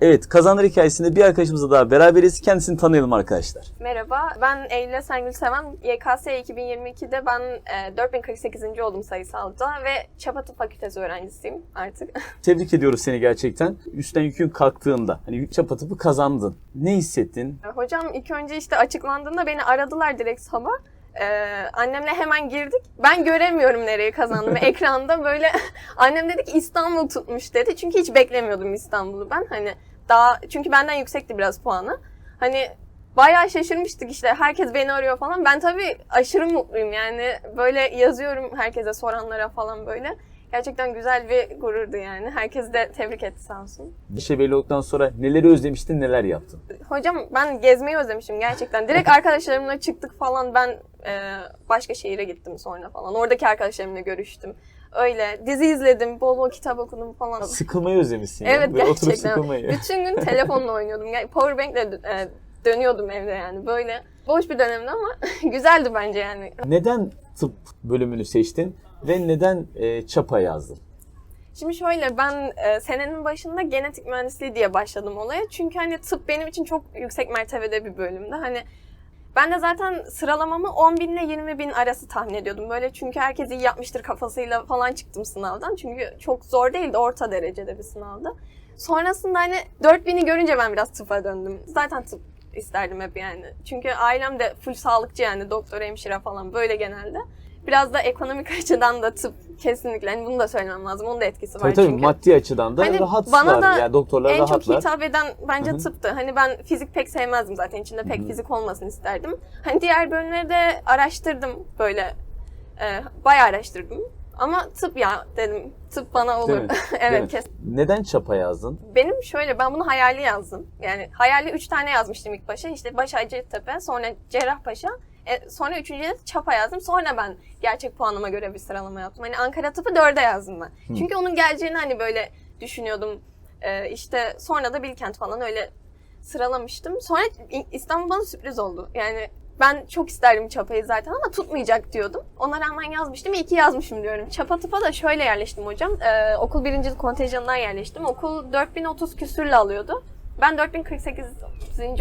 Evet, kazanır hikayesinde bir arkadaşımızla daha beraberiz. Kendisini tanıyalım arkadaşlar. Merhaba, ben Eylül Sengül Seven. YKS 2022'de ben e, 4048. oldum sayısalda ve Çapa Tıp Fakültesi öğrencisiyim artık. Tebrik ediyoruz seni gerçekten. Üstten yükün kalktığında, hani çapa tıpı kazandın. Ne hissettin? Hocam ilk önce işte açıklandığında beni aradılar direkt sabah. Ee, annemle hemen girdik. Ben göremiyorum nereye kazandığımı ekranda böyle. Annem dedi ki İstanbul tutmuş dedi. Çünkü hiç beklemiyordum İstanbul'u ben. Hani daha çünkü benden yüksekti biraz puanı. Hani bayağı şaşırmıştık işte. Herkes beni arıyor falan. Ben tabii aşırı mutluyum yani. Böyle yazıyorum herkese soranlara falan böyle. Gerçekten güzel bir gururdu yani. Herkes de tebrik etti sağ olsun. Bir şey belli olduktan sonra neleri özlemiştin, neler yaptın? Hocam ben gezmeyi özlemişim gerçekten. Direkt arkadaşlarımla çıktık falan. Ben e, başka şehire gittim sonra falan. Oradaki arkadaşlarımla görüştüm. Öyle dizi izledim, bol bol kitap okudum falan. Sıkılmayı özlemişsin ya. Evet oturup gerçekten. sıkılmayı. Bütün gün telefonla oynuyordum. Yani Powerbank'le e, dönüyordum evde yani. Böyle boş bir dönemdi ama güzeldi bence yani. Neden tıp bölümünü seçtin ve neden e, çapa yazdın? Şimdi şöyle ben e, senenin başında genetik mühendisliği diye başladım olaya. Çünkü hani tıp benim için çok yüksek mertebede bir bölümdü. Hani ben de zaten sıralamamı 10 bin ile 20 bin arası tahmin ediyordum. Böyle çünkü herkes iyi yapmıştır kafasıyla falan çıktım sınavdan. Çünkü çok zor değildi, orta derecede bir sınavdı. Sonrasında hani 4 bini görünce ben biraz tıpa döndüm. Zaten tıp isterdim hep yani. Çünkü ailem de full sağlıkçı yani doktor, hemşire falan böyle genelde. Biraz da ekonomik açıdan da tıp kesinlikle hani bunu da söylemem lazım. Onun da etkisi var Tabii tabii çünkü. maddi açıdan da Hani rahatsızlar. bana da yani doktorlar en çok rahatlar. hitap eden bence Hı hı. tıptı. Hani ben fizik pek sevmezdim zaten. İçinde pek Hı hı. fizik olmasını isterdim. Hani diğer bölümleri de araştırdım böyle. E, bayağı araştırdım. Ama tıp ya dedim. Tıp bana olur. Evet mi? kes. Neden çapa yazdın? Benim şöyle ben bunu hayali yazdım. Yani hayali üç tane yazmıştım ilk başa. İşte baş Hacettepe, sonra Cerrahpaşa, e, sonra üçüncüye Çapa yazdım. Sonra ben gerçek puanıma göre bir sıralama yaptım. Hani Ankara tıpı dörde yazdım ben. Çünkü onun geleceğini hani böyle düşünüyordum. E, işte sonra da Bilkent falan öyle sıralamıştım. Sonra İstanbul bana sürpriz oldu. Yani ben çok isterdim Çapa'yı zaten ama tutmayacak diyordum. Ona rağmen yazmıştım. İyi ki yazmışım diyorum. Çapa tıpa da şöyle yerleştim hocam. Ee, okul birincilik kontenjanından yerleştim. Okul 4030 küsürle alıyordu. Ben 4048.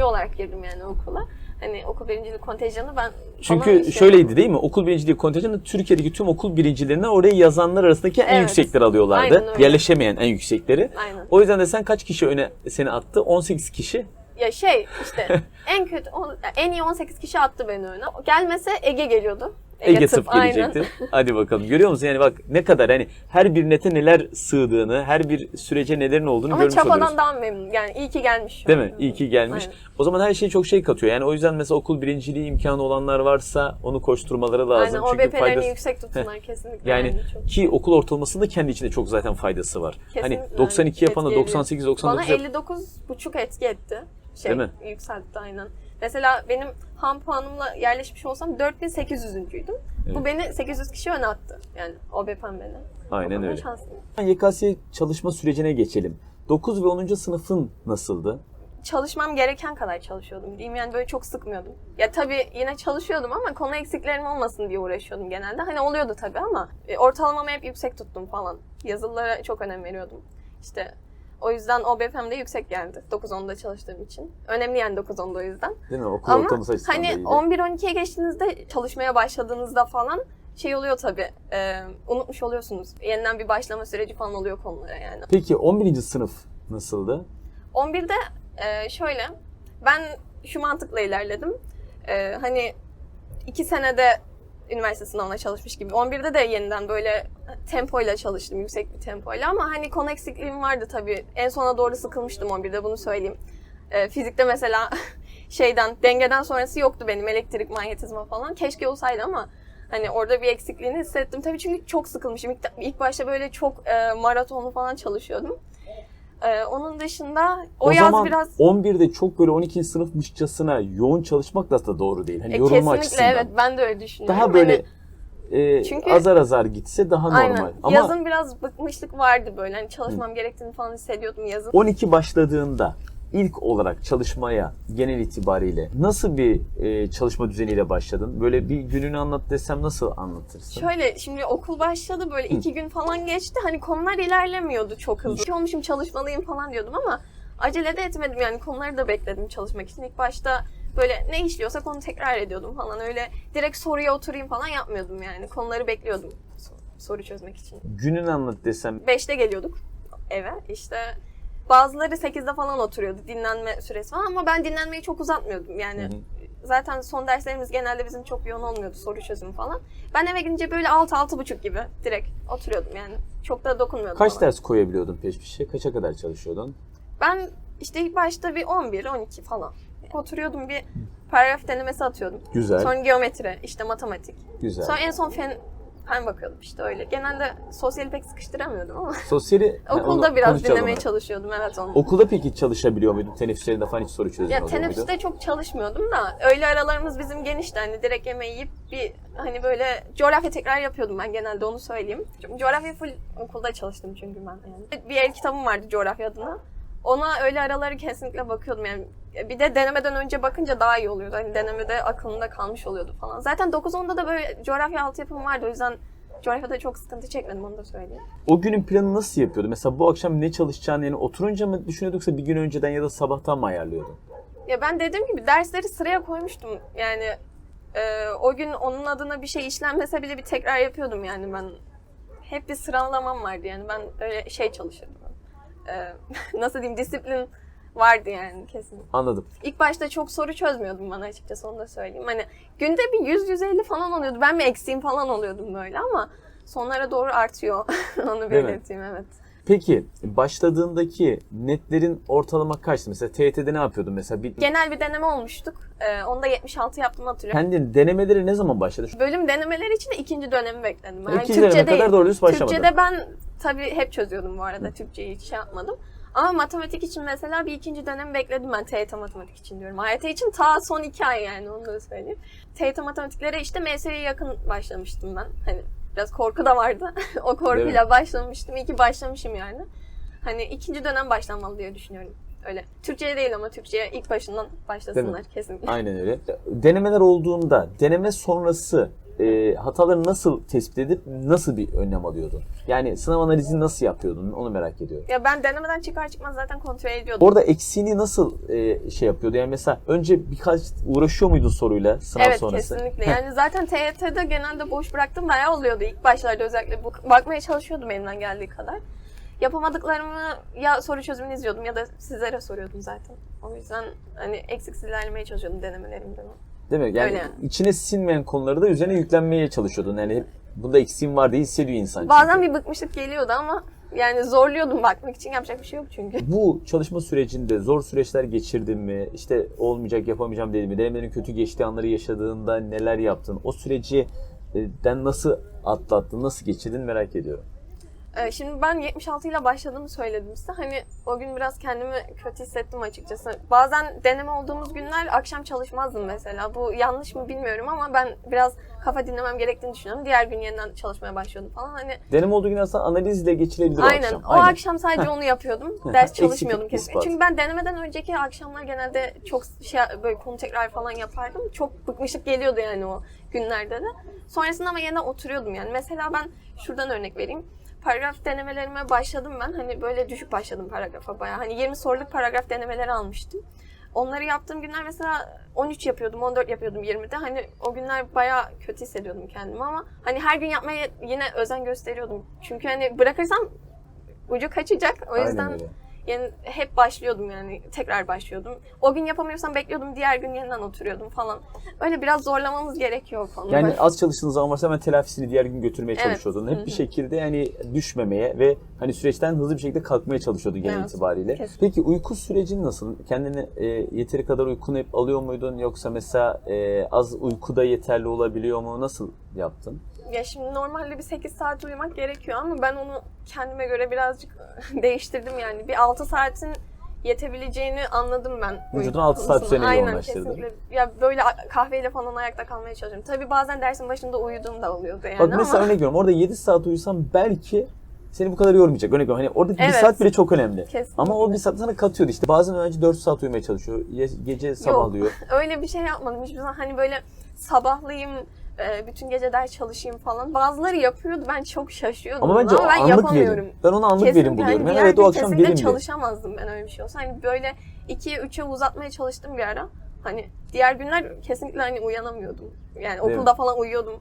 olarak girdim yani okula. Hani okul birincilik kontenjanı ben Çünkü şey- şöyleydi değil mi? Okul birinciliği kontenjanı Türkiye'deki tüm okul birincilerinden oraya yazanlar arasındaki en Evet. yüksekleri alıyorlardı. Aynen öyle. Yerleşemeyen en yüksekleri. Aynen. O yüzden de sen kaç kişi öne seni attı? 18 kişi. Ya şey işte en kötü en iyi 18 kişi attı beni öne. Gelmese Ege geliyordu. Ege, tıp aynen. gelecekti. Hadi bakalım. Görüyor musun? Yani bak ne kadar hani her bir nete neler sığdığını, her bir sürece nelerin olduğunu Ama görmüş oluyoruz. daha memnunum. Yani iyi ki gelmiş. Değil mi? İyi ki gelmiş. Aynen. O zaman her şey çok şey katıyor. Yani o yüzden mesela okul birinciliği imkanı olanlar varsa onu koşturmaları lazım. Aynen Çünkü OBP'lerini faydası... yüksek tutsunlar kesinlikle. Yani çok. ki okul ortalamasının da kendi içinde çok zaten faydası var. Kesinlikle hani 92 yapan da etki ediyor. 98 Bana 99 yap- 59 buçuk etki etti. Şey, Değil mi? Yükseltti aynen. Mesela benim ham puanımla yerleşmiş olsam 4800'üncüydüm. Evet. Bu beni 800 kişi öne attı. Yani OBP'm beni. Aynen O öyle. şanslıyım. YKS çalışma sürecine geçelim. 9 ve 10. sınıfın nasıldı? Çalışmam gereken kadar çalışıyordum diyeyim. Yani böyle çok sıkmıyordum. Ya tabii yine çalışıyordum ama konu eksiklerim olmasın diye uğraşıyordum genelde. Hani oluyordu tabii ama e, ortalamamı hep yüksek tuttum falan. Yazılılara çok önem veriyordum. İşte o yüzden OBP'm de yüksek geldi. 9-10'da çalıştığım için. Önemli yani 9-10'da o yüzden. Değil mi? Okul Ama açısından da hani iyiydi. 11-12'ye geçtiğinizde çalışmaya başladığınızda falan şey oluyor tabii. e, unutmuş oluyorsunuz. Yeniden bir başlama süreci falan oluyor konulara yani. Peki 11. sınıf nasıldı? 11'de e, şöyle ben şu mantıkla ilerledim. E, hani iki senede üniversite sınavına çalışmış gibi. 11'de de yeniden böyle tempoyla çalıştım, yüksek bir tempoyla ama hani konu eksikliğim vardı tabii. En sona doğru sıkılmıştım 11'de bunu söyleyeyim. E, fizikte mesela şeyden, dengeden sonrası yoktu benim elektrik, manyetizma falan. Keşke olsaydı ama hani orada bir eksikliğini hissettim. Tabii çünkü çok sıkılmışım. İlk, ilk başta böyle çok e, maratonlu falan çalışıyordum. E, onun dışında o, O, yaz zaman biraz 11'de çok böyle 12. sınıfmışçasına yoğun çalışmak da aslında doğru değil. Hani E, yorulma kesinlikle açısından. evet ben de öyle düşünüyorum. Daha böyle Hani, e, Çünkü- azar azar gitse daha normal. aynen. Ama Yazın biraz bıkmışlık vardı böyle. Hani çalışmam gerektiğini falan hissediyordum yazın. 12 başladığında ilk olarak çalışmaya genel itibariyle nasıl bir e, çalışma düzeniyle başladın? Böyle bir gününü anlat desem nasıl anlatırsın? Şöyle şimdi okul başladı böyle iki gün falan geçti. Hani konular ilerlemiyordu çok hızlı. Şey olmuşum çalışmalıyım falan diyordum ama acele de etmedim yani konuları da bekledim çalışmak için. İlk başta böyle ne işliyorsak onu tekrar ediyordum falan. Öyle direkt soruya oturayım falan yapmıyordum yani. Konuları bekliyordum so- soru çözmek için. Gününü anlat desem 5'te geliyorduk eve. İşte bazıları 8'de falan oturuyordu dinlenme süresi falan ama ben dinlenmeyi çok uzatmıyordum. Yani zaten son derslerimiz genelde bizim çok yoğun olmuyordu soru çözümü falan. Ben eve gidince böyle 6-6.30 gibi direkt oturuyordum yani. Çok da dokunmuyordum. kaç ona. ders koyabiliyordun peş peşe? Kaça kadar çalışıyordun? Ben işte ilk başta bir 11-12 falan oturuyordum bir paragraf denemesi atıyordum. Güzel, Sonra geometri, işte matematik. güzel. Sonra en son fen, fen bakıyordum işte öyle. Genelde sosyali pek sıkıştıramıyordum ama Sosyali okulda biraz dinlemeye onu. çalışıyordum evet onu. Okulda peki çalışabiliyor muydun? Teneffüslerinde falan hiç soru çözümü Ya muydu? teneffüste çok çalışmıyordum da öğle aralarımız bizim genişti hani direkt yemeği yiyip bir hani böyle coğrafya tekrar yapıyordum ben genelde onu söyleyeyim. Coğrafya full okulda çalıştım çünkü ben yani. Bir el kitabım vardı coğrafya adına. Ona öğle araları kesinlikle bakıyordum yani. Bir de denemeden önce bakınca daha iyi oluyordu. Hani denemede aklımda kalmış oluyordu falan. Zaten 9-10'da da böyle coğrafya altyapım vardı o yüzden coğrafyada çok sıkıntı çekmedim onu da söyleyeyim. O günün planı nasıl yapıyordu? Mesela bu akşam ne çalışacağını yani oturunca mı düşünüyorduk yoksa bir gün önceden ya da sabahtan mı ayarlıyordun? Ya ben dediğim gibi dersleri sıraya koymuştum. Yani e, o gün onun adına bir şey işlenmese bile bir tekrar yapıyordum yani ben. Hep bir sıralamam vardı yani ben böyle şey çalışırdım. E, nasıl diyeyim disiplin vardı yani kesin. Anladım. İlk başta çok soru çözmüyordum bana açıkçası onu da söyleyeyim. Hani günde bir 100-150 falan oluyordu. Ben mi eksiğim falan oluyordum böyle ama sonlara doğru artıyor. onu belirteyim evet. Peki başladığındaki netlerin ortalama kaçtı? Mesela TYT'de ne yapıyordun mesela? Bir, Genel bir deneme olmuştuk. E, onda 76 yaptım hatırlıyorum. kendin denemeleri ne zaman başladı? Bölüm denemeleri için de ikinci dönemi bekledim. Yani İkinci döneme Türkçe kadar doğru düz başlamadın. Türkçe'de ben tabii hep çözüyordum bu arada. Türkçeyi hiç şey yapmadım. Ama matematik için mesela bir ikinci dönem bekledim ben TYT matematik için diyorum. AYT için ta son iki ay yani onu da söyleyeyim. TYT matematiklere işte MS'ye yakın başlamıştım ben. Hani biraz korku da vardı. o korkuyla başlamıştım. İyi ki başlamışım yani. Hani ikinci dönem başlanmalı diye düşünüyorum. Öyle. Türkçe'ye değil ama Türkçe'ye ilk başından başlasınlar kesinlikle. Aynen öyle. Denemeler olduğunda deneme sonrası e, hataları nasıl tespit edip nasıl bir önlem alıyordun? Yani sınav analizini nasıl yapıyordun? Onu merak ediyorum. Ya ben denemeden çıkar çıkmaz zaten kontrol ediyordum. Orada eksiğini nasıl e, şey yapıyordu? Yani mesela önce birkaç uğraşıyor muydun soruyla sınav Evet sonrası? kesinlikle. Yani zaten TYT'de genelde boş bıraktım bayağı oluyordu. İlk başlarda özellikle bakmaya çalışıyordum elimden geldiği kadar. Yapamadıklarımı ya soru çözümünü izliyordum ya da sizlere soruyordum zaten. O yüzden hani eksiksiz ilerlemeye çalışıyordum denemelerimde. Değil mi? Yani Öyle içine sinmeyen konuları da üzerine yüklenmeye çalışıyordun. Yani bunda eksiğim var diye hissediyor insan. Bazen çünkü. bir bıkmışlık geliyordu ama yani zorluyordum bakmak için yapacak bir şey yok çünkü. Bu çalışma sürecinde zor süreçler geçirdin mi? İşte olmayacak yapamayacağım dedin mi? Denemelerin kötü geçtiği anları yaşadığında neler yaptın? O süreci e, den nasıl atlattın, nasıl geçirdin merak ediyorum. Ee, Şimdi ben 76 ile başladığımı söyledim size. Hani o gün biraz kendimi kötü hissettim açıkçası. Bazen deneme olduğumuz günler akşam çalışmazdım mesela. Bu yanlış mı bilmiyorum ama ben biraz kafa dinlemem gerektiğini düşünüyorum. Diğer gün yeniden çalışmaya başlıyordum falan. Hani Deneme olduğu gün aslında analizle geçilebilir o aynen. akşam. O akşam sadece onu yapıyordum. Ders çalışmıyordum kesinlikle. Çünkü ben denemeden önceki akşamlar genelde çok şey böyle konu tekrar falan yapardım. Çok bıkmışlık geliyordu yani o günlerde de. Sonrasında ama yeniden oturuyordum yani. Mesela ben şuradan örnek vereyim. Paragraf denemelerime başladım ben. Hani böyle düşük başladım paragrafa bayağı. Hani 20 soruluk paragraf denemeleri almıştım. Onları yaptığım günler mesela 13 yapıyordum, 14 yapıyordum 20'de. Hani o günler bayağı kötü hissediyordum kendimi ama hani her gün yapmaya yine özen gösteriyordum. Çünkü hani bırakırsam ucu kaçacak. O yüzden. Yani hep başlıyordum yani tekrar başlıyordum. O gün yapamıyorsam bekliyordum diğer gün yeniden oturuyordum falan. Öyle biraz zorlamamız gerekiyor konuda. Yani az çalıştığın zaman varsa hemen telafisini diğer gün götürmeye Evet. çalışıyordun. Hep bir şekilde yani düşmemeye ve hani süreçten hızlı bir şekilde kalkmaya çalışıyordun genel Evet, itibariyle. kesin. Peki uyku sürecin nasıl? Kendine e, yeteri kadar uykunu hep alıyor muydun yoksa mesela e, az uyku da yeterli olabiliyor mu? Nasıl yaptın? Ya şimdi normalde bir 8 saat uyumak gerekiyor ama ben onu kendime göre birazcık değiştirdim yani. Bir 6 saatin yetebileceğini anladım ben. Vücudun uyku 6 saat üzerine Aynen kesinlikle. Ya böyle kahveyle falan ayakta kalmaya çalışıyorum. Tabii bazen dersin başında uyuduğum da oluyordu yani Bak mesela ama örnek veriyorum orada 7 saat uyusan belki seni bu kadar yormayacak. Örnek veriyorum hani orada 1 Evet. saat bile çok önemli. Kesinlikle. Ama o 1 saat sana katıyordu işte. Bazen öğrenci 4 saat uyumaya çalışıyor. Gece sabahlıyor. öyle bir şey yapmadım hiçbir zaman. Hani böyle sabahlayayım e, bütün gece ders çalışayım falan. Bazıları yapıyordu. Ben çok şaşıyordum. Ama bence o ben anlık yapamıyorum. verim. Ben onu anlık Kesinlikle verim buluyorum. hani Yani evet o akşam kesinlikle verimli. çalışamazdım ben öyle bir şey olsa. Hani böyle 2'ye 3'e uzatmaya çalıştım bir ara. Hani diğer günler kesinlikle hani uyanamıyordum. Yani Değil mi? okulda falan uyuyordum.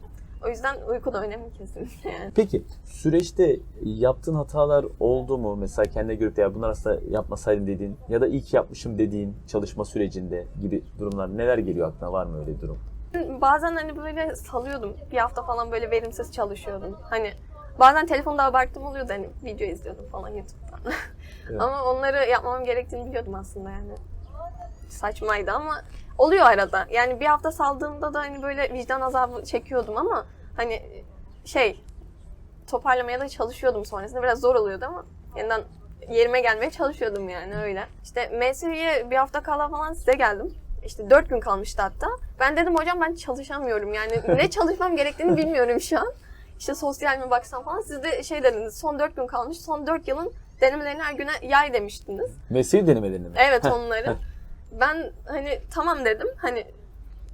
O yüzden uyku da önemli kesinlikle yani. Peki süreçte yaptığın hatalar oldu mu? Mesela kendine görüp de ya bunlar aslında yapmasaydım dediğin ya da ilk yapmışım dediğin çalışma sürecinde gibi durumlar neler geliyor aklına var mı öyle bir durum? Bazen hani böyle salıyordum. Bir hafta falan böyle verimsiz çalışıyordum. Hani bazen telefonda abarttım oluyordu hani video izliyordum falan YouTube'dan. Evet. ama onları yapmam gerektiğini biliyordum aslında yani. Saçmaydı ama oluyor arada. Yani bir hafta saldığımda da hani böyle vicdan azabı çekiyordum ama hani şey toparlamaya da çalışıyordum sonrasında. Biraz zor oluyordu ama yeniden yerime gelmeye çalışıyordum yani öyle. İşte MSÜ'ye bir hafta kala falan size geldim. İşte dört gün kalmıştı hatta. Ben dedim hocam ben çalışamıyorum yani ne çalışmam gerektiğini bilmiyorum şu an. İşte sosyal mi baksam falan. Siz de şey dediniz son dört gün kalmış. Son dört yılın denemelerini her güne yay demiştiniz. Mesleği denemelerini mi? Evet onları. ben hani tamam dedim. Hani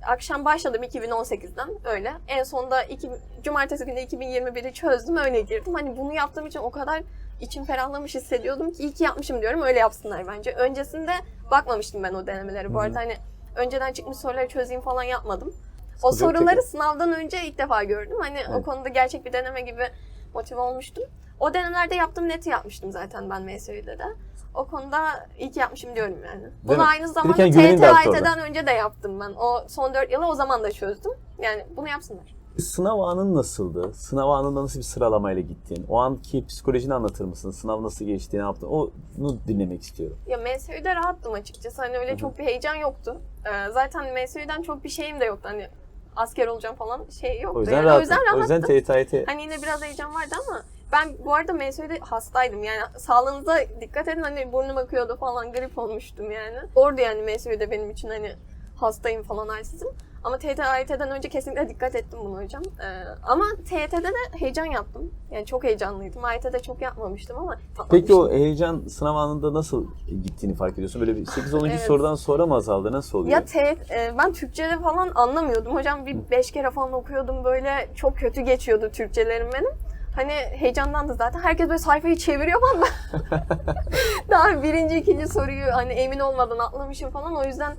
akşam başladım 2018'den öyle. En sonunda iki, cumartesi günü 2021'i çözdüm öyle girdim. Hani bunu yaptığım için o kadar içim ferahlamış hissediyordum ki iyi ki yapmışım diyorum. Öyle yapsınlar bence. Öncesinde bakmamıştım ben o denemeleri. Bu arada hani önceden çıkmış soruları çözeyim falan yapmadım. O Sıkıntı soruları tabii. sınavdan önce ilk defa gördüm. Hani o Evet. konuda gerçek bir deneme gibi motive olmuştum. O denemelerde yaptığım neti yapmıştım zaten ben MSÜ'de de. O konuda iyi ki yapmışım diyorum yani. Bunu mi? aynı zamanda kendi güvenin de arttı TYT'den önce de yaptım ben. O son 4 yılı o zaman da çözdüm. Yani bunu yapsınlar. Sınav anın nasıldı? Sınav anında nasıl bir sıralamayla gittin? O anki psikolojini anlatır mısın? Sınav nasıl geçti, ne yaptın? Onu dinlemek istiyorum. Ya MSÜ'de rahattım açıkçası. Hani öyle Hı hı. çok bir heyecan yoktu. Ee, zaten MSÜ'den çok bir şeyim de yoktu. Hani asker olacağım falan şey yoktu. O yüzden yani. rahat. O yüzden O yüzden rahattım. TYT Hani yine biraz heyecan vardı ama ben bu arada MSÜ'de hastaydım. Yani sağlığınıza dikkat edin. Hani burnum akıyordu falan. Grip olmuştum yani. Zordu yani MSÜ'de benim için hani hastayım falan halsizim. Ama TYT, AYT'den önce kesinlikle dikkat ettim bunu hocam. Ee, ama TYT'de de heyecan yaptım. Yani çok heyecanlıydım. AYT'de çok yapmamıştım ama Peki o heyecan sınav anında nasıl gittiğini fark ediyorsun? Böyle bir 8-10. Evet. sorudan sonra mı azaldı? Nasıl oluyor? Ya te, e, ben Türkçe'de falan anlamıyordum. Hocam bir beş kere falan okuyordum böyle. Çok kötü geçiyordu Türkçelerim benim. Hani heyecandan da zaten. Herkes böyle sayfayı çeviriyor. Ben daha birinci, ikinci soruyu hani emin olmadan atlamışım falan. O yüzden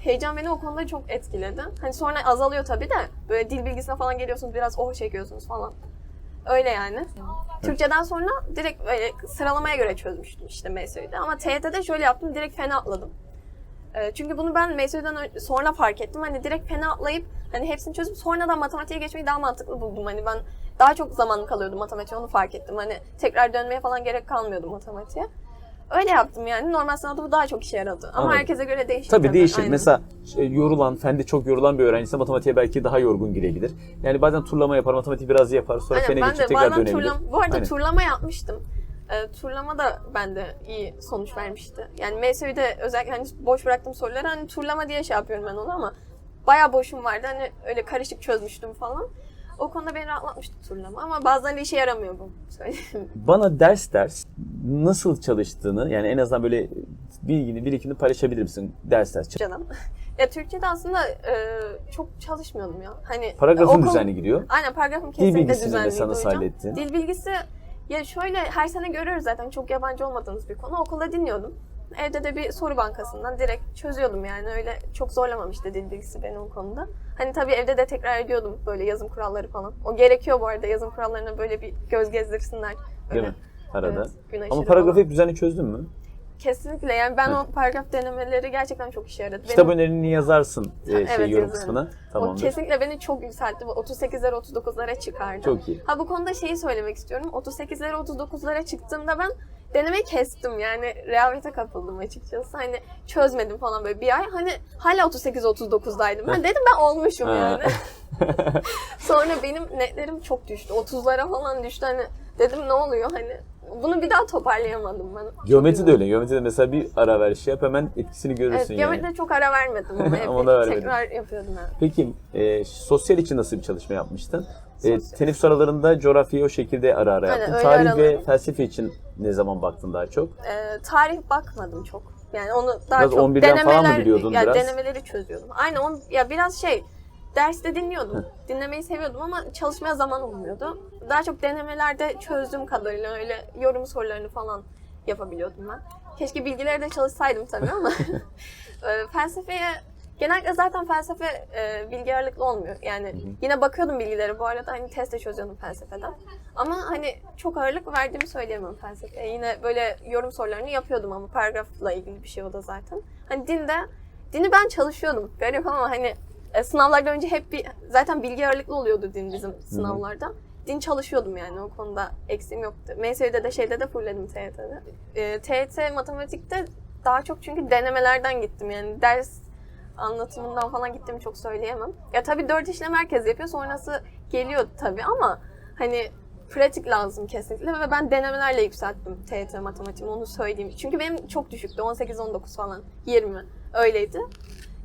heyecan beni o konuda çok etkiledi. Hani sonra azalıyor tabii de. Böyle dil bilgisine falan geliyorsunuz biraz oh çekiyorsunuz falan. Öyle yani. Türkçeden sonra direkt böyle sıralamaya göre çözmüştüm işte MSÜ'de. Ama TYT'de şöyle yaptım direkt fena atladım. Ee, Çünkü bunu ben MSÜ'den sonra fark ettim. Hani direkt fena atlayıp hani hepsini çözüp sonradan matematiğe geçmeyi daha mantıklı buldum. Hani ben daha çok zaman kalıyordu matematiğe onu fark ettim. Hani tekrar dönmeye falan gerek kalmıyordu matematiğe. Öyle yaptım yani. Normal sınavda bu daha çok işe yaradı. Ama Anladım. herkese göre değişir. Tabii değişir. aynen. Mesela şey, yorulan, fende çok yorulan bir öğrenciyse matematiğe belki daha yorgun girebilir. Yani bazen turlama yapar, matematik biraz yapar, sonra Aynen, fene ben geçip de tekrar bazen dönebilir. turlama, bu arada Aynen. turlama yapmıştım. Ee, turlama da bende iyi sonuç vermişti. Yani MSÜ'de özellikle hani boş bıraktığım soruları hani turlama diye şey yapıyorum ben onu ama bayağı boşum vardı. Hani öyle karışık çözmüştüm falan. O konuda beni rahatlatmıştı turlama ama bazen de işe yaramıyor bu. Söyleyeyim. Bana ders ders nasıl çalıştığını yani en azından böyle bilgini, birikimini paylaşabilir misin ders ders? Canım. Ya Türkçe'de aslında e, çok çalışmıyordum ya. Hani Paragrafın okul- düzenli gidiyor. Aynen paragrafım Dil kesinlikle bilgisini düzenliydi mesela nasıl hocam. hallettin? Dil bilgisi ya şöyle her sene görüyoruz zaten çok yabancı olmadığınız bir konu. Okulda dinliyordum. Evde de bir soru bankasından direkt çözüyordum yani öyle çok zorlamamıştı dil bilgisi beni o konuda. Hani tabii evde de tekrar ediyordum böyle yazım kuralları falan. O gerekiyor bu arada yazım kurallarına böyle bir göz gezdirsinler. Değil Öyle. mi? Arada. Evet, Ama paragrafı hep düzenli çözdün mü? Kesinlikle yani ben Hı. o paragraf denemeleri gerçekten çok işe yaradı. Kitap Benim- önerini yazarsın e, şey, Evet, yorum yazarım. kısmına. O Tamamdır. kesinlikle beni çok yükseltti. Bu 38'lere 39'lara çıkardı. Çok iyi. Ha bu konuda şeyi söylemek istiyorum. 38'lere 39'lara çıktığımda ben denemeyi kestim. Yani rehavete kapıldım açıkçası. Hani çözmedim falan böyle bir ay. Hani hala 38-39'daydım. Ben dedim ben olmuşum yani. Sonra benim netlerim çok düştü. 30'lara falan düştü. Hani dedim ne oluyor hani. Bunu bir daha toparlayamadım ben. Geometri de öyle. Geometride mesela bir ara ver şey yap hemen etkisini görürsün Evet, yani. geometride çok ara vermedim ama hep vermedin. tekrar yapıyordum yani. Peki e, sosyal için nasıl bir çalışma yapmıştın? E, Sosyal. teneffüs aralarında coğrafyayı o şekilde ara ara Aynen, yaptın. öyle Tarih ve araları. felsefe için ne zaman baktın daha çok? Ee, tarih bakmadım çok. Yani onu daha Biraz çok 11'den falan mı denemeler, biliyordun ya biraz? denemeleri çözüyordum. Aynen on, ya biraz şey derste dinliyordum. Dinlemeyi seviyordum ama çalışmaya zaman olmuyordu. Daha çok denemelerde çözdüğüm kadarıyla öyle yorum sorularını falan yapabiliyordum ben. Keşke bilgileri de çalışsaydım tabii ama e, felsefeye genellikle zaten felsefe e, bilgi ağırlıklı olmuyor. Yani yine bakıyordum bilgilere bu arada hani test de çözüyordum felsefeden. Ama hani çok ağırlık verdiğimi söyleyemem felsefeye. Yine böyle yorum sorularını yapıyordum ama paragrafla ilgili bir şey o da zaten. Hani dinde, dini ben çalışıyordum. Garip ama hani e, sınavlardan önce hep bir, zaten bilgi ağırlıklı oluyordu din bizim sınavlarda. Din çalışıyordum yani o konuda eksiğim yoktu. MSÜ'de de şeyde de fullledim TYT'de. E, TYT matematikte daha çok çünkü denemelerden gittim yani ders anlatımından falan gittiğimi çok söyleyemem. Ya tabii dört işlem herkes yapıyor sonrası geliyor tabii ama hani pratik lazım kesinlikle ve ben denemelerle yükselttim TYT matematiğimi onu söyleyeyim. Çünkü benim çok düşüktü 18-19 falan 20 öyleydi.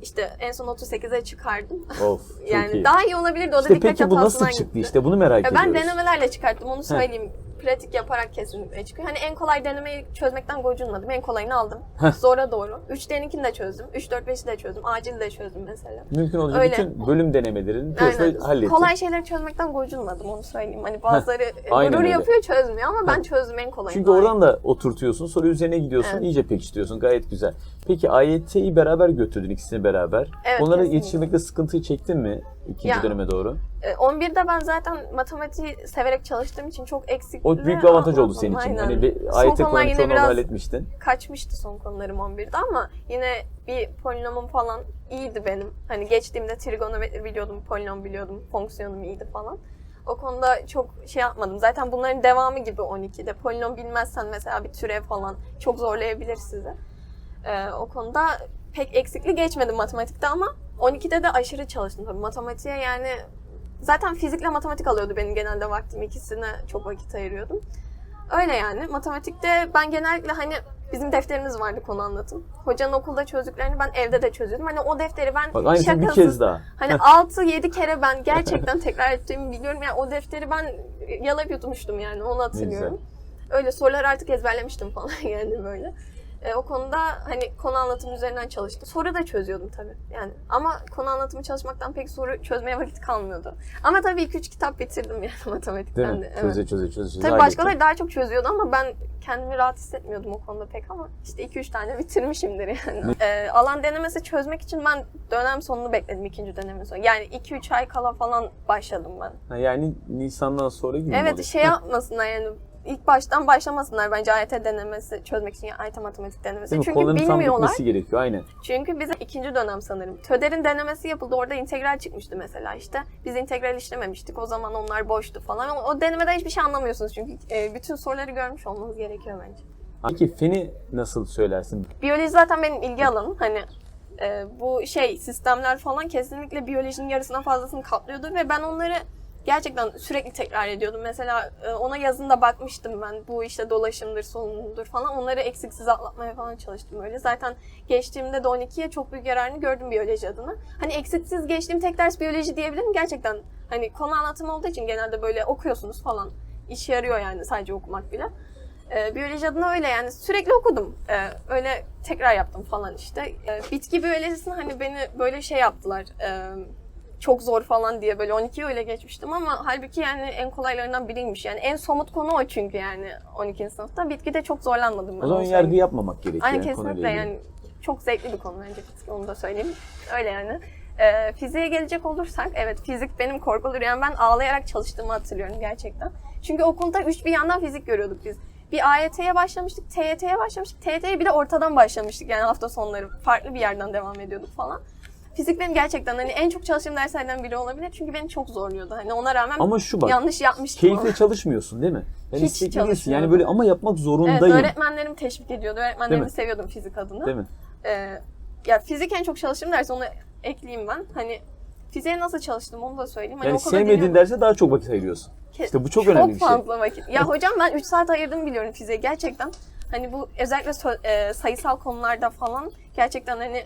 İşte en son 38'e çıkardım. Of yani iyi. daha iyi olabilirdi o da İşte dikkat peki bu nasıl çıktı gitti. işte bunu merak Ya ben ediyoruz. denemelerle çıkarttım onu söyleyeyim. Pratik yaparak kesinlikle çıkıyor. Hani en kolay denemeyi çözmekten gocunmadım. En kolayını aldım. Zora doğru. 3 deninkini de çözdüm. 3 4 5'i de çözdüm. Acil de çözdüm mesela. Mümkün olunca Öyle. bütün bölüm denemelerini Aynen. hallettin. Kolay şeyleri çözmekten gocunmadım onu söyleyeyim. Hani bazıları aynen gurur öyle. yapıyor çözmüyor ama ben çözdüm en kolayını. Çünkü oradan da oturtuyorsun, sonra üzerine gidiyorsun, Evet. iyice pekiştiriyorsun. Gayet güzel. Peki AYT'yi beraber götürdün, ikisini beraber. Evet, Onları kesinlikle. yetiştirmekte sıkıntıyı çektin mi ikinci Ya. döneme doğru? Ee, 11'de ben zaten matematiği severek çalıştığım için çok eksikli. O büyük bir avantaj oldu senin için. Aynen. Hani bir Son AYT konular yine konularını biraz halletmiştin. kaçmıştı son konularım 11'de ama yine bir polinomum falan iyiydi benim. Hani geçtiğimde trigonometri biliyordum, polinom biliyordum, fonksiyonum iyiydi falan. O konuda çok şey yapmadım. Zaten bunların devamı gibi 12'de. Polinom bilmezsen mesela bir türev falan çok zorlayabilir sizi. Ee, o konuda pek eksikli geçmedim matematikte ama 12'de de aşırı çalıştım tabii. Matematiğe yani zaten fizikle matematik alıyordu benim genelde vaktim. ikisine çok vakit ayırıyordum. Öyle yani. Matematikte ben genellikle hani bizim defterimiz vardı konu anlatım. Hocanın okulda çözdüklerini ben evde de çözüyordum. Hani o defteri ben Bak aynısını bir şakasız- kez daha. Hani 6-7 kere ben gerçekten tekrar ettiğimi biliyorum. Yani o defteri ben yalayıp yutmuştum yani onu hatırlıyorum. Öyle sorular artık ezberlemiştim falan yani böyle. E, o konuda hani konu anlatımı üzerinden çalıştım. Soru da çözüyordum tabii. Yani ama konu anlatımı çalışmaktan pek soru çözmeye vakit kalmıyordu. Ama tabii 2-3 kitap bitirdim yani matematikten Değil mi? de. Evet. Çöze çöze çöze çöze. Tabii başkaları daha çok çözüyordu ama ben kendimi rahat hissetmiyordum o konuda pek ama işte 2-3 tane bitirmişimdir yani. Ee, alan denemesi çözmek için ben dönem sonunu bekledim ikinci dönemin sonu. Yani 2-3 ay kala falan başladım ben. Ha, yani Nisan'dan sonra gibi mi Evet oluyor? şey yapmasınlar yani ilk baştan başlamasınlar bence AYT denemesi çözmek için yani AYT matematik denemesi. Değil mi? Çünkü Konuların tam bilmiyorlar. bitmesi gerekiyor aynen. Çünkü bizim ikinci dönem sanırım. TÖDER'in denemesi yapıldı. Orada integral çıkmıştı mesela işte. Biz integral işlememiştik. O zaman onlar boştu falan. O, o denemeden hiçbir şey anlamıyorsunuz çünkü e, bütün soruları görmüş olmanız gerekiyor bence. Peki feni nasıl söylersin? Biyoloji zaten benim ilgi alanım. Hani e, bu şey sistemler falan kesinlikle biyolojinin yarısından fazlasını kaplıyordu ve ben onları gerçekten sürekli tekrar ediyordum. Mesela e, ona yazında bakmıştım ben. Bu işte dolaşımdır, solunumdur falan. Onları eksiksiz atlatmaya falan çalıştım öyle. Zaten geçtiğimde de 12'ye çok büyük yararını gördüm biyoloji adına. Hani eksiksiz geçtiğim tek ders biyoloji diyebilirim. Gerçekten hani konu anlatımı olduğu için genelde böyle okuyorsunuz falan. İşe yarıyor yani sadece okumak bile. Ee, biyoloji adına öyle yani sürekli okudum. Ee, öyle tekrar yaptım falan işte. Ee, bitki biyolojisini hani beni böyle şey yaptılar. Ee, çok zor falan diye böyle 12'yi öyle geçmiştim ama halbuki yani en kolaylarından biriymiş. Yani en somut konu o çünkü yani 12. sınıfta. Bitkide çok zorlanmadım ben. O zaman onu yargı yapmamak gerekiyor. Aynen yani kesinlikle yani çok zevkli bir konu bence fizik onu da söyleyeyim. Öyle yani. Ee, fiziğe gelecek olursak evet fizik benim korkulur yani ben ağlayarak çalıştığımı hatırlıyorum gerçekten. Çünkü okulda üç bir yandan fizik görüyorduk biz. Bir AYT'ye başlamıştık, TYT'ye başlamıştık, TYT'ye bir de ortadan başlamıştık yani hafta sonları farklı bir yerden devam ediyorduk falan. Fizik benim gerçekten hani en çok çalıştığım derslerden biri olabilir çünkü beni çok zorluyordu. Hani ona rağmen Ama şu bak, yanlış yapmıştım. ama. keyifle çalışmıyorsun değil mi? Yani Hiç çalışmıyorum. Yani böyle ama yapmak Evet, zorundayım. öğretmenlerim teşvik ediyordu. Öğretmenlerimi mi? seviyordum fizik adına. Değil mi? Ee, ya fizik en çok çalıştığım ders onu ekleyeyim ben. Hani fiziğe nasıl çalıştım onu da söyleyeyim. Hani Yani sevmediğin derse daha çok vakit ayırıyorsun. İşte bu çok önemli bir şey. fazla vakit. Ya hocam ben 3 saat ayırdım biliyorum fiziğe gerçekten. Hani bu özellikle sö- e, sayısal konularda falan gerçekten hani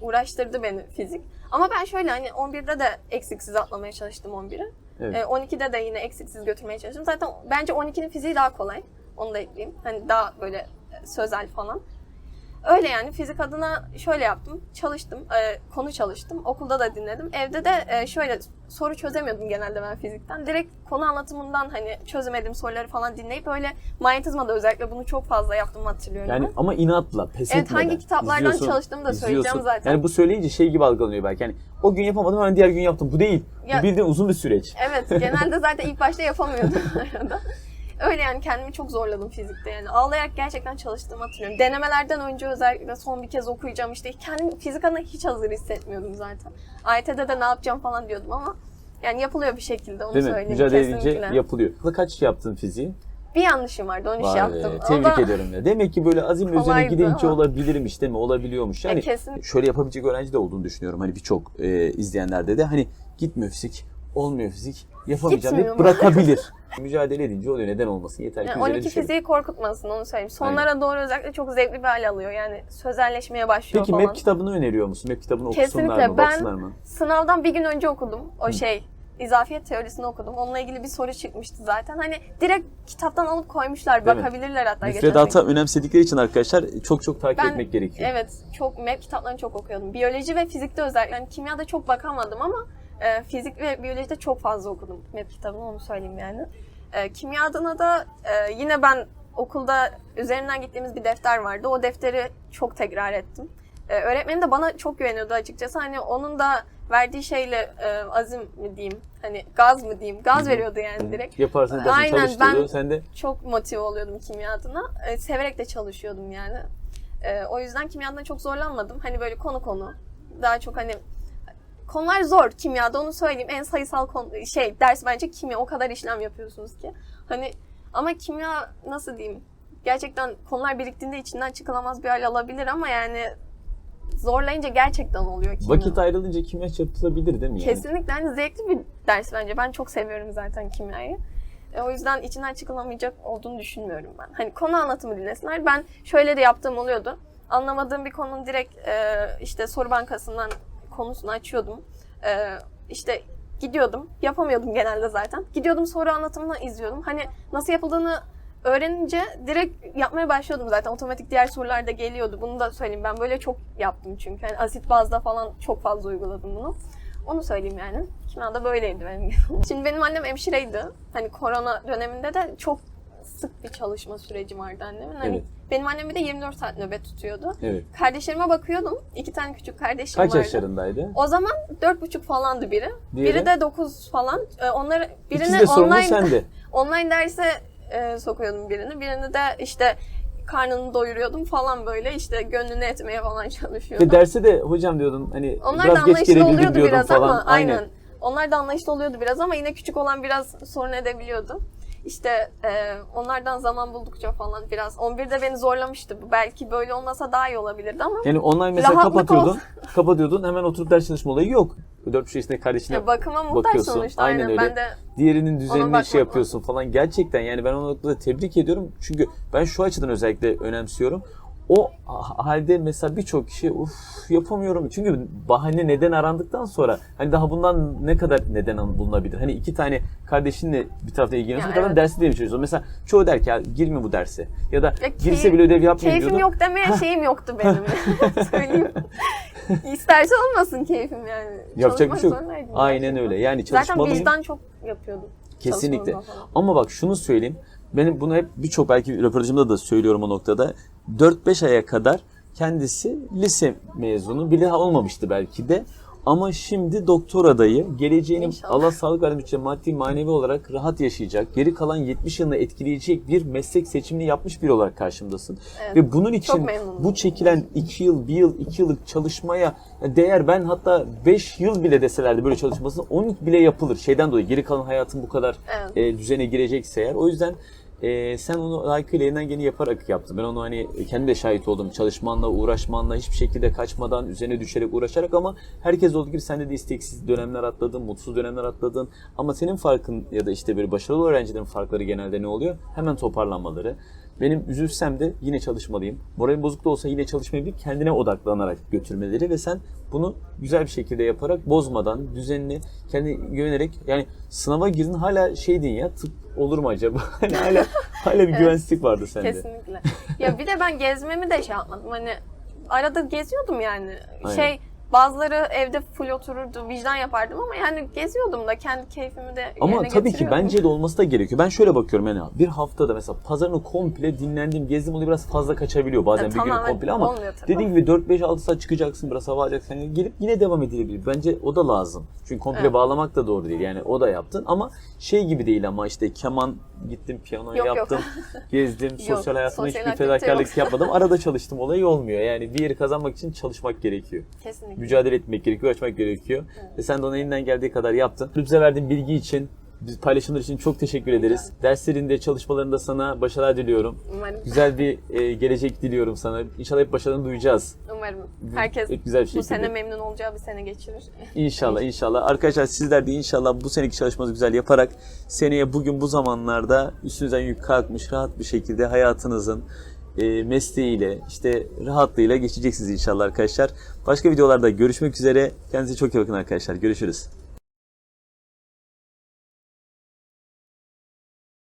uğraştırdı beni fizik. Ama ben şöyle hani 11'de de eksiksiz atlamaya çalıştım 11'i. Evet. E, 12'de de yine eksiksiz götürmeye çalıştım. Zaten bence 12'nin fiziği daha kolay. Onu da ekleyeyim. Hani daha böyle sözel falan. Öyle yani fizik adına şöyle yaptım. Çalıştım. e, konu çalıştım. Okulda da dinledim. Evde de e, şöyle soru çözemiyordum genelde ben fizikten. Direkt konu anlatımından hani çözemediğim soruları falan dinleyip öyle manyetizmada özellikle bunu çok fazla yaptım hatırlıyorum. Yani ben. ama inatla, pes Evet etmeden. hangi kitaplardan izliyorsun, çalıştığımı da söyleyeceğim izliyorsun. zaten. Yani bu söyleyince şey gibi algılanıyor belki. Yani o gün yapamadım hemen diğer gün yaptım. Bu değil. Ya- Bu bildiğin uzun bir süreç. Evet genelde zaten ilk başta yapamıyordum arada. Öyle yani kendimi çok zorladım fizikte yani. Ağlayarak gerçekten çalıştığımı hatırlıyorum. Denemelerden önce özellikle son bir kez okuyacağım işte. Kendimi fizik adına hiç hazır hissetmiyordum zaten. AYT'de de ne yapacağım falan diyordum ama yani yapılıyor bir şekilde onu Değil mi? söyleyeyim Mücadele edince kesinlikle. yapılıyor. Kaç yaptın fiziği? bir yanlışım vardı 13 Vay be, yaptım. O Tebrik da- ederim ya. Demek ki böyle azimle üzerine gidince ama. olabilirmiş değil mi? Olabiliyormuş. Yani E, kesin. şöyle yapabilecek öğrenci de olduğunu düşünüyorum. Hani birçok e, izleyenlerde de hani gitmiyor fizik, olmuyor fizik, yapamayacağım deyip Gitmiyor mu? bırakabilir. Mücadele edince oluyor. Neden olmasın? Yeter ki Yani üzerine 12 düşelim. fiziği korkutmasın onu söyleyeyim. Sonlara doğru özellikle çok zevkli bir hal alıyor. Yani sözelleşmeye başlıyor Peki falan. MEP kitabını öneriyor musun? MEP kitabını Kesinlikle. okusunlar mı? Ben- Baksınlar mı? Sınavdan bir gün önce okudum. O şey izafiyet teorisini okudum. Onunla ilgili bir soru çıkmıştı zaten. Hani direkt kitaptan alıp koymuşlar. Değil mi? Bakabilirler hatta. Müfredata geçen sene. önemsedikleri için arkadaşlar çok çok takip Ben- etmek gerekiyor. Evet. Çok MEP kitaplarını çok okuyordum. Biyoloji ve fizikte özellikle. Yani kimyada çok bakamadım ama e, fizik ve biyolojide çok fazla okudum MEP kitabını onu söyleyeyim yani. E, kimya adına da e, yine ben okulda üzerinden gittiğimiz bir defter vardı. O defteri çok tekrar ettim. E, öğretmenim de bana çok güveniyordu açıkçası. Hani onun da verdiği şeyle e, azim mi diyeyim, hani gaz mı diyeyim, gaz veriyordu yani direkt. Yaparsın dersin Aynen, ben- Sen de Çok motive oluyordum kimya adına. E, severek de çalışıyordum yani. E, o yüzden kimyadan çok zorlanmadım. Hani böyle konu konu. Daha çok hani konular zor kimyada onu söyleyeyim. En sayısal konu, şey ders bence kimya. O kadar işlem yapıyorsunuz ki. Hani ama kimya nasıl diyeyim? Gerçekten konular biriktiğinde içinden çıkılamaz bir hal alabilir ama yani zorlayınca gerçekten oluyor kimya. vakit ayrılınca kimya yapılabilir değil mi? Yani? Kesinlikle hani zevkli bir ders bence. Ben çok seviyorum zaten kimyayı. E, o yüzden içinden çıkılamayacak olduğunu düşünmüyorum ben. Hani konu anlatımı dinlesinler. Ben şöyle de yaptığım oluyordu. Anlamadığım bir konunun direkt e, işte soru bankasından konusunu açıyordum. E, işte gidiyordum. Yapamıyordum genelde zaten. Gidiyordum soru anlatımını izliyordum. Hani nasıl yapıldığını öğrenince direkt yapmaya başlıyordum zaten. Otomatik diğer sorular da geliyordu. Bunu da söyleyeyim. Ben böyle çok yaptım çünkü. Hani asit bazda falan çok fazla uyguladım bunu. Onu söyleyeyim yani. Kimyada böyleydi benim. Şimdi benim annem hemşireydi. Hani korona döneminde de çok sık bir çalışma süreci vardı annemin. Hani Evet. benim annem bir de 24 saat nöbet tutuyordu. Evet. Kardeşlerime bakıyordum. İki tane küçük kardeşim Kaç vardı. yaşlarındaydı? O zaman dört buçuk falandı biri. Diğeri? Biri de 9 falan. Ee, Onları İkisi birini de sorumlu online sende. online derse e, sokuyordum birini. Birini de işte karnını doyuruyordum falan böyle işte gönlünü etmeye falan çalışıyordum. Ve derse de hocam diyordun hani Onlar biraz da geç gelebildim diyordun biraz falan. ama aynen. Onlar da anlayışlı oluyordu biraz ama yine küçük olan biraz sorun edebiliyordu. İşte e, onlardan zaman buldukça falan biraz. 11'de beni zorlamıştı. Bu Belki böyle olmasa daha iyi olabilirdi ama Yani online mesela Rahatlık kapatıyordun. kapatıyordun hemen oturup ders çalışma olayı yok. 4 yaşındaki kardeşine ya bakıma muhtaç bakıyorsun. sonuçta. Aynen Aynen, öyle. Ben de diğerinin düzenine bakmak şey yapıyorsun falan. Gerçekten yani ben o noktada tebrik ediyorum. Çünkü ben şu açıdan özellikle önemsiyorum. O halde mesela birçok kişi uf yapamıyorum. Çünkü bahane neden arandıktan sonra hani daha bundan ne kadar neden bulunabilir? Hani iki tane kardeşinle bir tarafta ilgileniyorsun. Bir taraftan evet. dersi de yapıyorsun. Mesela çoğu der ki ya girme bu derse. Ya da Ya girse bile ödev yapmıyor Keyfim diyordu. yok demeye şeyim yoktu benim. Söyleyeyim. İsterse olmasın keyfim yani. Yapacak bir şey yok. Aynen gerçekten. öyle. Yani Zaten çalışmalıyım. vicdan çok yapıyordum. Kesinlikle. Ama bak şunu söyleyeyim. Benim bunu hep birçok belki röportajımda da söylüyorum o noktada. 4-5 aya kadar kendisi lise mezunu bile olmamıştı belki de. Ama şimdi doktor adayı geleceğini İnşallah. Allah sağlık vermiş maddi manevi olarak rahat yaşayacak. Geri kalan 70 yılını etkileyecek bir meslek seçimini yapmış biri olarak karşımdasın. Evet. Ve bunun için bu çekilen 2 yıl, 1 yıl, 2 yıllık çalışmaya değer ben hatta 5 yıl bile deselerdi böyle çalışmasını 10 bile yapılır. Şeyden dolayı geri kalan hayatın bu kadar Evet. e, düzene girecekse eğer. O yüzden e, sen onu layıkıyla elinden geleni yaparak yaptın. Ben onu hani kendim de şahit oldum. Çalışmanla, uğraşmanla, hiçbir şekilde kaçmadan, üzerine düşerek uğraşarak ama herkes olduğu gibi sen de isteksiz dönemler atladın, mutsuz dönemler atladın. Ama senin farkın ya da işte böyle başarılı öğrencilerin farkları genelde ne oluyor? Hemen toparlanmaları. Benim üzülsem de yine çalışmalıyım. Moralim bozuk da olsa yine çalışmayı bir kendine odaklanarak götürmeleri ve sen bunu güzel bir şekilde yaparak bozmadan, düzenli, kendi güvenerek yani sınava girdin hala şeydin ya tıp olur mu acaba? Hani hala hala bir güvensizlik vardı sende. Kesinlikle. ya bir de ben gezmemi de şey yapmadım. Hani arada geziyordum yani. Aynen. Şey bazıları evde full otururdu, vicdan yapardım ama yani geziyordum da kendi keyfimi de Ama tabii ki bence de olması da gerekiyor. Ben şöyle bakıyorum yani bir haftada mesela pazarını komple dinlendim, gezdim oluyor biraz fazla kaçabiliyor bazen Ya bir gün komple ama dediğin gibi 4-5-6 saat çıkacaksın biraz hava alacaksın yani gelip yine devam edilebilir. Bence o da lazım. Çünkü komple Evet. bağlamak da doğru değil yani o da yaptın ama şey gibi değil ama işte keman gittim piyano Yok, yok. yaptım, gezdim, sosyal hayatımda sosyal hiçbir fedakarlık yok. yapmadım. Arada çalıştım olayı olmuyor yani bir yeri kazanmak için çalışmak gerekiyor. Kesinlikle. Mücadele etmek gerekiyor, açmak gerekiyor. Ve sen de ona elinden geldiği kadar yaptın. Bize verdiğin bilgi için, biz paylaşımlar için çok teşekkür ederiz. Derslerinde, çalışmalarında sana başarılar diliyorum. Umarım. Güzel bir e, gelecek diliyorum sana. İnşallah hep başarını duyacağız. Umarım. Herkes Hep güzel bir bu şekilde. sene memnun olacağı bir sene geçirir. İnşallah, inşallah. Arkadaşlar sizler de inşallah bu seneki çalışmanızı güzel yaparak seneye bugün bu zamanlarda üstünüzden yük kalkmış rahat bir şekilde hayatınızın e, mesleğiyle, işte rahatlığıyla geçeceksiniz inşallah arkadaşlar. Başka videolarda görüşmek üzere. Kendinize çok iyi bakın arkadaşlar. Görüşürüz.